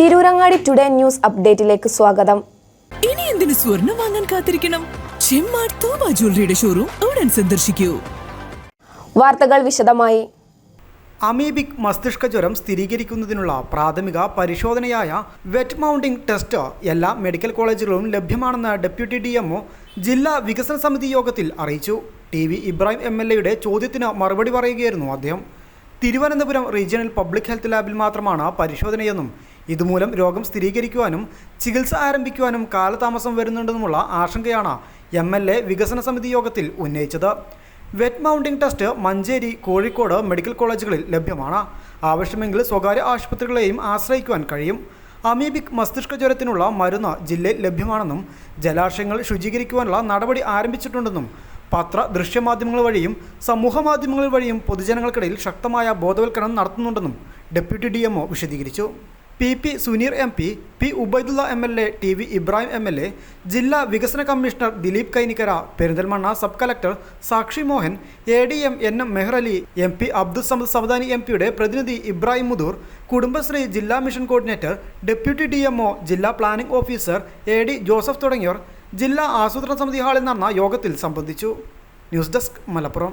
Tirurangadi today news അപ്ഡേറ്റിലേക്ക് സ്വാഗതം. ഇനി എന്തിനു സ്വർണം വാങ്ങാൻ കാത്തിരിക്കണം? ചെമ്മാട് തോമ ജ്വല്ലറിയുടെ ഷോറൂം ഉടൻ സന്ദർശിക്കൂ. വാർത്തകൾ വിശദമായി. അമീബിക് മസ്തിഷ്ക ജ്വരം സ്ഥിരീകരിക്കുന്നതിനുള്ള പ്രാഥമിക പരിശോധനയായ വെറ്റ് മൗണ്ടിംഗ് ടെസ്റ്റ് എല്ലാ മെഡിക്കൽ കോളേജുകളിലും ലഭ്യമാണെന്ന് ഡെപ്യൂട്ടി ഡി എംഒ ജില്ലാ വികസന സമിതി യോഗത്തിൽ അറിയിച്ചു. T V Ibrahim M L എയുടെ ചോദ്യത്തിന് മറുപടി പറയുകയായിരുന്നു അദ്ദേഹം. തിരുവനന്തപുരം റീജിയണൽ പബ്ലിക് ഹെൽത്ത് ലാബിൽ മാത്രമാണ് പരിശോധനയെന്നും ഇതുമൂലം രോഗം സ്ഥിരീകരിക്കുവാനും ചികിത്സ ആരംഭിക്കുവാനും കാലതാമസം വരുന്നുണ്ടെന്നുമുള്ള ആശങ്കയാണ് എം എൽ എ വികസന സമിതി യോഗത്തിൽ ഉന്നയിച്ചത്. Wet mounting test Manjeri Kozhikode medical കോളേജുകളിൽ ലഭ്യമാണ്. ആവശ്യമെങ്കിൽ സ്വകാര്യ ആശുപത്രികളെയും ആശ്രയിക്കുവാൻ കഴിയും. അമീബിക് മസ്തിഷ്ക ജ്വരത്തിനുള്ള മരുന്ന് ജില്ലയിൽ ലഭ്യമാണെന്നും ജലാശയങ്ങൾ ശുചീകരിക്കുവാനുള്ള നടപടി ആരംഭിച്ചിട്ടുണ്ടെന്നും പത്ര ദൃശ്യമാധ്യമങ്ങൾ വഴിയും സമൂഹ മാധ്യമങ്ങൾ വഴിയും പൊതുജനങ്ങൾക്കിടയിൽ ശക്തമായ ബോധവൽക്കരണം നടത്തുന്നുണ്ടെന്നും ഡെപ്യൂട്ടി ഡി വിശദീകരിച്ചു. P P Suneer M P P Ubaidullah M L A T V Ibrahim M L A ജില്ലാ വികസന commissioner Dileep Kainikkara Perinthalmanna sub collector Sakshi Mohan A D M N M Mehrali M P Abdul Samad Samadani M പിയുടെ പ്രതിനിധി ഇബ്രാഹിം മുദൂർ കുടുംബശ്രീ ജില്ലാ mission coordinator deputy D MO ജില്ലാ planning officer A D Joseph തുടങ്ങിയവർ ജില്ലാ ആസൂത്രണ സമിതി ഹാളിൽ നടന്ന യോഗത്തിൽ സംബന്ധിച്ചു. News desk Malappuram.